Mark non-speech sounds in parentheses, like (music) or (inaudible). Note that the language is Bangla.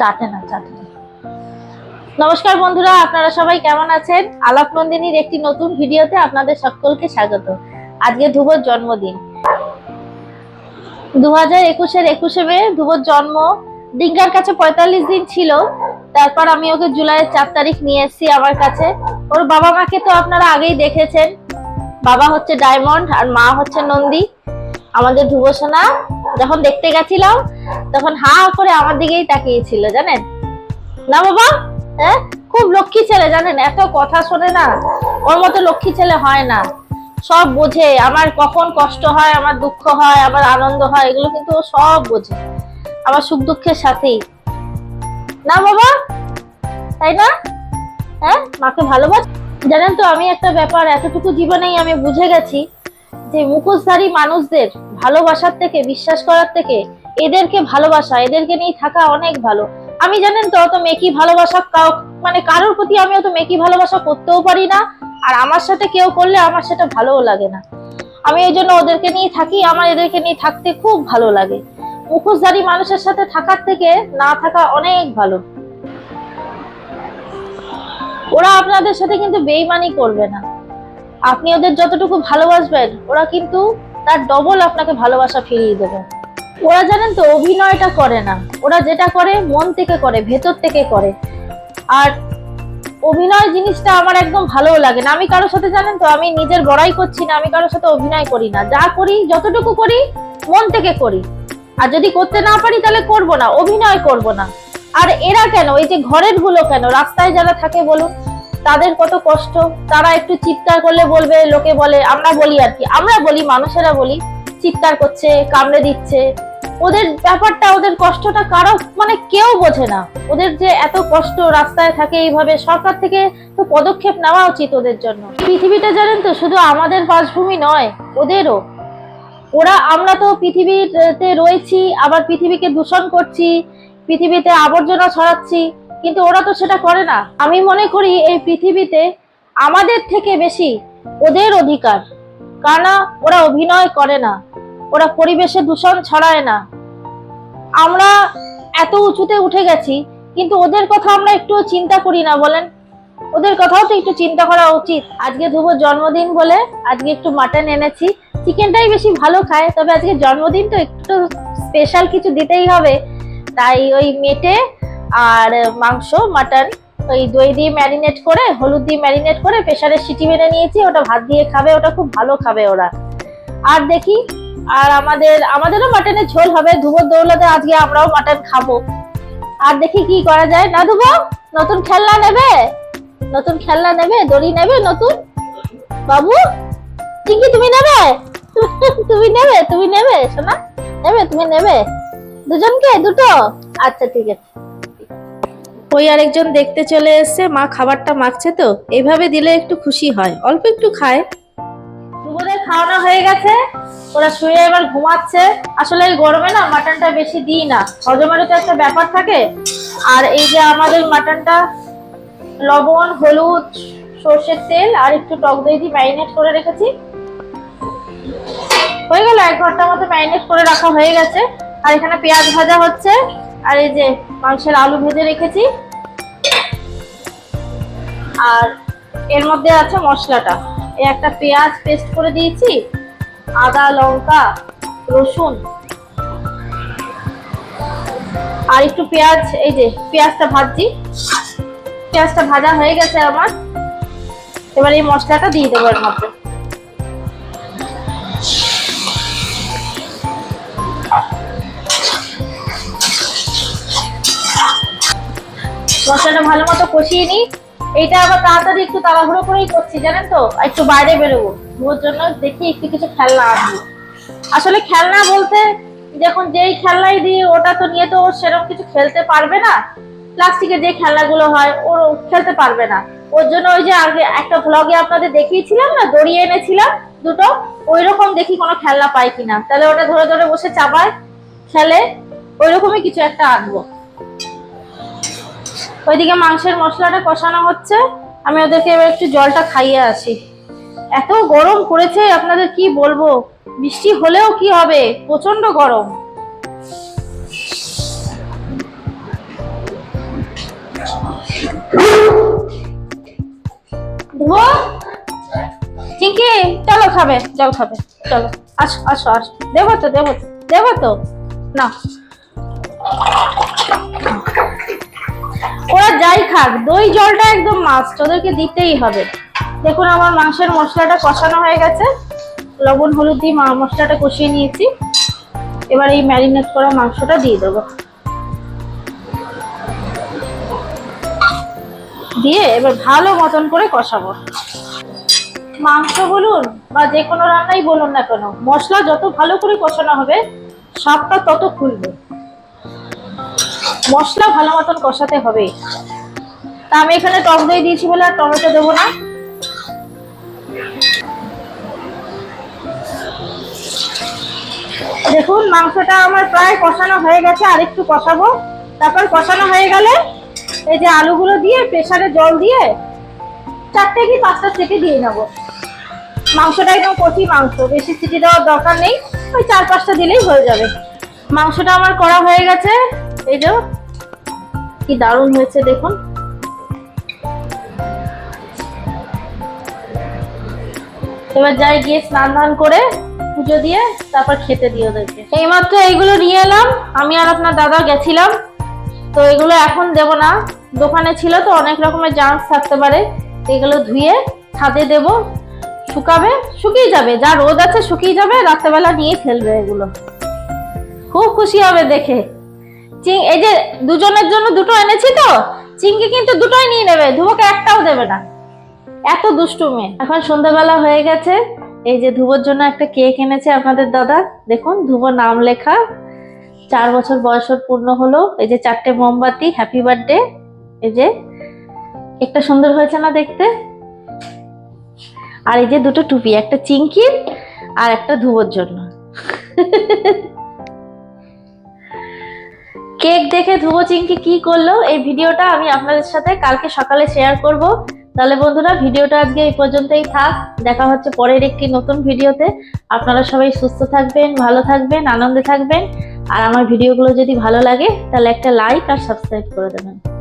চাটে না, চাটে। নমস্কার বন্ধুরা, আপনারা সবাই কেমন আছেন? আলাপ নন্দিনীর একটি নতুন ভিডিওতে আপনাদের সকলকে স্বাগত। আজকে ধ্রুবর জন্মদিন। দু হাজার একুশের একুশে মে ধ্রুবর জন্ম। ডিঙ্গার কাছে পঁয়তাল্লিশ দিন ছিল। তারপর আমি ওকে জুলাইয়ের চার তারিখ নিয়ে এসেছি আমার কাছে। ওর বাবা মাকে তো আপনারা আগেই দেখেছেন। বাবা হচ্ছে ডায়মন্ড আর মা হচ্ছে নন্দী। আমাদের ধ্রুবসোনা যখন দেখতে গেছিলাম, তখন হা করে আমার দিকেই তাকিয়েছিল, জানেন? না বাবা? হ্যাঁ? খুব লক্ষ্মী ছেলে, জানেন? এত কথা শোনে না, ওর মতো লক্ষ্মী ছেলে হয় না। সব বোঝে, আমার কখন কষ্ট হয়, আমার দুঃখ হয়, আমার আনন্দ হয়, এগুলো কিন্তু ও সব বোঝে। আমার সুখ দুঃখের সাথেই। না বাবা? তাই না? হ্যাঁ? মাকে ভালোবাস জানেন তো, আমি একটা ব্যাপার, এতটুকু জীবনেই আমি বুঝে গেছি যে মুখোশধারী মানুষদের ভালোবাসার থেকে, বিশ্বাস করার থেকে এদেরকে ভালোবাসা, এদেরকে নিয়ে থাকা অনেক ভালো। আমি জানেন তো, অত মেকি ভালোবাসা কাউ মানে কারোর প্রতি আমি অত মেকি ভালোবাসা করতেও পারি না, আর আমার সাথে কেউ করলে আমার সেটা ভালোও লাগে না। আমি এই জন্য ওদেরকে নিয়ে থাকি, আমার এদেরকে নিয়ে থাকতে খুব ভালো লাগে। মুখোশধারী মানুষের সাথে থাকার থেকে না থাকা অনেক ভালো। ওরা আপনাদের সাথে কিন্তু বেইমানি করবে না। আপনি ওদের যতটুকু ভালোবাসবেন, ওরা কিন্তু তার ডবল আপনাকে ভালোবাসা ফিরিয়ে দেবে। ওরা জানেন তো, অভিনয়টা করে না। ওরা যেটা করে, মন থেকে করে, ভেতর থেকে করে। আর অভিনয় জিনিসটা আমার একদম ভালোও লাগে না। আমি কারোর সাথে জানেন তো, আমি নিজের বড়াই করছি না, আমি কারোর সাথে অভিনয় করি না। যা করি, যতটুকু করি, মন থেকে করি। আর যদি করতে না পারি, তাহলে করব না, অভিনয় করব না। আর এরা কেন? এই যে ঘরেরগুলো কেন? রাস্তায় যারা থাকে বলুন তাদের কত কষ্ট? তারা একটু চিৎকার করলে বলবে, লোকে বলে, আমরা বলি আর কি। আমরা বলি, মানুষেরা বলি, চিৎকার করছে, কামড়ে দিচ্ছে। ওদের ব্যাপারটা, ওদের কষ্টটা কারও মানে কেউ বোঝে না। ওদের যে এত কষ্ট রাস্তায় থাকে এইভাবে, সরকার থেকে তো পদক্ষেপ নেওয়া উচিত ওদের জন্য। পৃথিবীটা জানেন তো, শুধু আমাদের বাসভূমি নয়, ওদেরও। ওরা, আমরা তো পৃথিবীতে রয়েছি, আবার পৃথিবীকে দূষণ করছি, পৃথিবীতে আবর্জনা ছড়াচ্ছি। কিন্তু ওরা তো সেটা করে না। আমি মনে করি এই পৃথিবীতে আমাদের থেকে বেশি ওদের অধিকার কারণ ওরা অভিনয় করে না, ওরা পরিবেশে দূষণ ছড়ায় না। আমরা এত উঁচুতে উঠে গেছি, কিন্তু ওদের কথা আমরা একটু চিন্তা করি না বলেন। ওদের কথাও তো একটু চিন্তা করা উচিত। আজকে ধ্রুবর জন্মদিন বলে আজকে একটু মাটন এনেছি। চিকেনটাই বেশি ভালো খায়, তবে আজকে জন্মদিন তো একটু স্পেশাল কিছু দিতেই হবে। তাই ওই মেটে আর মাংস, মাটন, ওই দই দিয়ে ম্যারিনেট করে, হলুদ দিয়ে ম্যারিনেট করে প্রেসারে সিটি মেরে নিয়েছি, ওটা ভাত দিয়ে খাবে, ওটা খুব ভালো খাবে ওরা। আর দেখি, আর আমাদের, আমাদেরও মাটনের ঝোল হবে ধুবোর দৌলতে আজকে আমরাও মাটন খাব। আর দেখি কি করা যায়। না ধুবো নতুন খেলনা নেবে? নতুন খেলনা নেবে? দড়ি নেবে নতুন? বাবু টিঙ্কি (laughs) তুমি নেবে? তুমি নেবে তুমি নেবে শোনা নেবে, তুমি নেবে? দুজনকে? দুটো? আচ্ছা ঠিক আছে। ওই আরেকজন দেখতে চলে এসছে, মা খাবারটা মাখছে তো এইভাবে দিলে একটু খুশি হয়। অল্প একটু খায়। দুপুরে খাওয়ানো হয়ে গেছে, ওরা শুয়ে এবার ঘুমাচ্ছে। আসলে এই গরমে না মাটনটা বেশি দিই না। হজমেরও তো একটা ব্যাপার থাকে। আর এই যে আমাদের মাটনটা, লবণ, হলুদ, সর্ষের তেল আর একটু টক দই দিয়ে ম্যারিনেট করে রেখেছি। হয়ে গেল, এক ঘণ্টা মতো ম্যারিনেট করে রাখা হয়ে গেছে। আর এখানে পেঁয়াজ ভাজা হচ্ছে। আর এই যে মাংসের আলু ভেজে রেখেছি। আর এর মধ্যে আছে মশলাটা। এই একটা পেঁয়াজ পেস্ট করে দিয়েছি, আদা, লঙ্কা, রসুন, আর একটু পেঁয়াজ, এই যে পেঁয়াজটা ভাজছি। পেঁয়াজটা ভাজা হয়ে গেছে আমার। এবার এই মশলাটা দিয়ে দেবো এর মধ্যে। মশলাটা ভালো মতো কষিয়ে নিই। এইটা আবার তাড়াতাড়ি একটু তাড়াহুড়ো করেই করছি, জানেন তো? একটু বাইরে বেরোবো। ওর জন্য দেখি একটু কিছু খেলনা আনব। আসলে খেলনা বলতে, যখন যেই খেলনাই দিই, ওটা তো নিয়ে তো ওর সেরকম কিছু খেলতে পারবে না। প্লাস্টিকের যে খেলনাগুলো হয়, ওর খেলতে পারবে না। ওর জন্য ওই যে আগে একটা ভ্লগে আপনাদের দেখিয়েছিলাম না, দড়িয়ে এনেছিলাম দুটো ওই রকম দেখি কোনো খেলনা পাই কিনা। তাহলে ওটা ধরে ধরে বসে চাপায় খেলে ওই রকমই কিছু একটা আনব। ওইদিকে মাংসের মশলাটা কষানো হচ্ছে। আমি ওদেরকে এবার একটু জলটা খাইয়ে আসি। এত গরম পড়েছে, আপনাদের কি বলব? বৃষ্টি হলেও কি হবে? প্রচণ্ড গরম। ঠিকই চলো খাবে চলো খাবে, চলো। আসো আসো আসো। দেবো তো দেবো তো দেবো তো। না। ওরা যাই খাক, দই জলটা একদম মাস্ট ওদেরকে দিতেই হবে। দেখুন আমার মাংসের মশলাটা কষানো হয়ে গেছে। লবণ, হলুদ দিয়ে মশলাটা কষিয়ে নিয়েছি। এবার এই ম্যারিনেট করা মাংসটা দিয়ে দেবো। দিয়ে এবার ভালো মতন করে কষাবো। মাংস বলুন বা যে কোনো রান্নাই বলুন না কেন, মশলা যত ভালো করে কষানো হবে, স্বাদটা তত খুলবে মশলা ভালো মতন কষাতে হবে। তা আমি এখানে টক দই দিয়েছি বলে আর টমেটো দেবো না। দেখুন, মাংসটা আমার প্রায় কষানো হয়ে গেছে, আর একটু কষাবো। তারপর কষানো হয়ে গেলে এই যে আলুগুলো দিয়ে প্রেসারে জল দিয়ে চারটে কি পাঁচটা সিটি দিয়ে নেব। মাংসটা একদম কচি মাংস, বেশি সিটি দেওয়ার দরকার নেই, ওই চার পাঁচটা দিলেই হয়ে যাবে। মাংসটা আমার করা হয়ে গেছে, এই যে কি দারুণ হয়েছে দেখুন। এবার যাই গিয়ে স্নান ধান করে পুজো দিয়ে তারপর খেতে দিই ওদেরকে। এইমাত্র এইগুলো নিয়ে এলাম, আমি আর আপনার দাদা গেছিলাম। তো এগুলো এখন দেব না, দোকানে ছিল তো অনেক রকমের জার্মস থাকতে পারে। এগুলো ধুয়ে ছাদে দেব, শুকাবে, শুকিয়ে যাবে, যা রোদ আছে শুকিয়ে যাবে, রাত্রেবেলা নিয়ে ফেলবে এগুলো। খুব খুশি হবে দেখে। চিং, এই যে দুজনের জন্য দুটো এনেছি তো চিংকি কিন্তু দুটোই নিয়ে নেবে ধুবোকে একটাও দেবে না। এত দুষ্টু মেয়ে। এখন সন্ধ্যাবেলা হয়ে গেছে, এই যে ধুবোর জন্য একটা কেক এনেছে আপনাদের দাদা। দেখুন ধুবো নাম লেখা, চার বছর বয়সের পূর্ণ হলো। এই যে চারটে মোমবাতি হ্যাপি বার্থডে এই যে একটা সুন্দর হয়েছে না দেখতে? আর এই যে দুটো টুপি, একটা চিংকির আর একটা ধুবোর জন্য। (laughs) কেক দেখে ধুবো চিংকি কি করল, এই ভিডিওটা আমি আপনাদের সাথে কালকে সকালে শেয়ার করব। তাহলে বন্ধুরা, ভিডিওটা আজকে এই পর্যন্তই থাক। দেখা হচ্ছে পরের একটি নতুন ভিডিওতে। আপনারা সবাই সুস্থ থাকবেন, ভালো থাকবেন, আনন্দে থাকবেন। আর আমার ভিডিওগুলো যদি ভালো লাগে, তাহলে একটা লাইক আর সাবস্ক্রাইব করে দেবেন।